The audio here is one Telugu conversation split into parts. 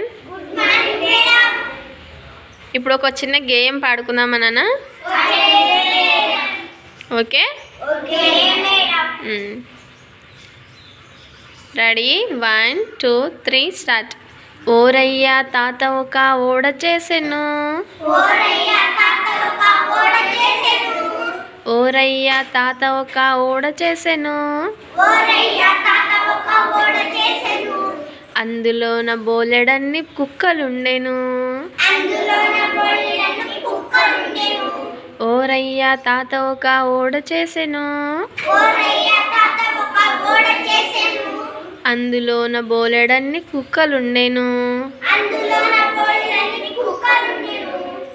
చిల్డ్రన్ ఇప్పుడు ఒక చిన్న గేమ్ పాడుకుందామా నాన్న okay ready one two three start ఓరయ్యా తాత ఒక ఓడ చేసెను. ఓరయ్యా తాత ఒక ఓడ చేసెను. అందులోన బోలెడన్ని కుక్కలుండెను. ఓరయ్యా తాత ఒక ఓడ చేసెను. అందులోన బోలెడన్ని కుక్కలుండెను.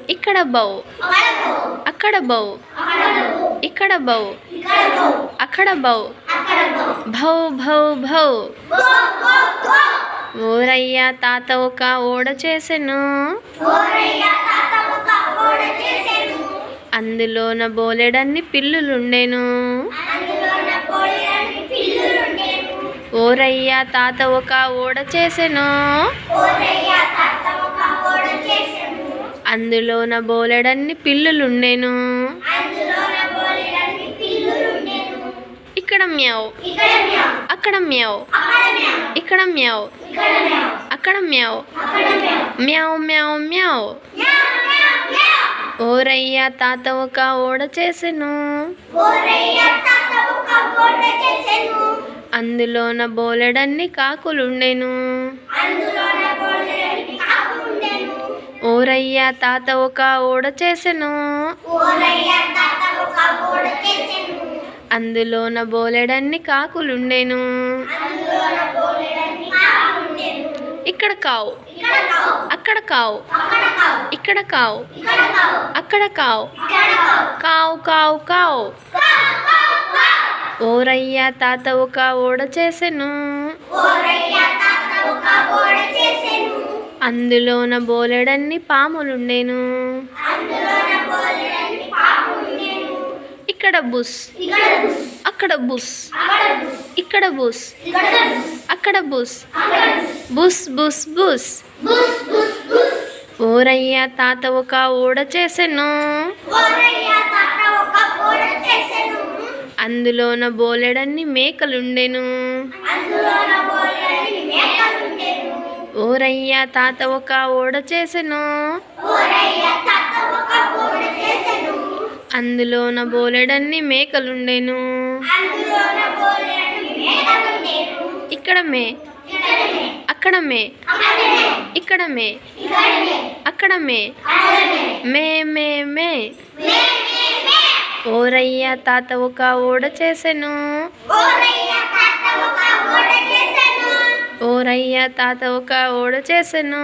ఇక్కడ బౌ. అక్కడ బౌ. ఇక్కడ బౌ. అక్కడ బౌ. భౌ భౌ భౌ ఓరయ్యా తాత ఒక ఓడ చేసెను. అందులోన బోలెడన్ని పిల్లులుండెను. ఓరయ్యా తాత ఒక ఓడ చేసెను. అందులోన బోలెడన్ని పిల్లులుండెను. ఇక్కడ మ్యావ్. అక్కడ మ్యావ్. ఇక్కడ మ్యావ్. అక్కడ మ్యావ్. మ్యావ్ మ్యావ్ మ్యావ్. ఓరయ్యా తాత ఒక ఓడ చేసెను. అందులోన బోలెడన్ని కాకులుండెను. ఓరయ్యా తాత ఒక ఓడ చేసెను. అందులోన బోలెడన్ని కాకులుండెను. ఇక్కడ కావు. అక్కడ కావు. ఇక్కడ కావు. అక్కడ కావు. కావు కావు కావు. ఓరయ్యా తాత ఒక ఓడ చేసెను. అందులోన బోలెడన్ని పాములుండేను. ఇక్కడ బుస్ అక్కడ బుస్ ఇక్కడ బుస్ అక్కడ బుస్ బుస్ బుస్ బుస్ ఓరయ్యా తాత ఒక ఓడ చేసెను. అందులోన బోలెడన్ని మేకలుండెను. ఓరయ్యా తాత ఒక ఓడ చేసెను. అందులోన బోలెడన్ని మేకలుండెను. ఇక్కడ మే. అక్కడ మే. ఇక్కడ మే. అక్కడ మే. మే. మే మే ఓరయ్యా తాత ఒక ఓడ చేసెను. ఓరయ్యా తాత ఒక ఓడ చేసెను.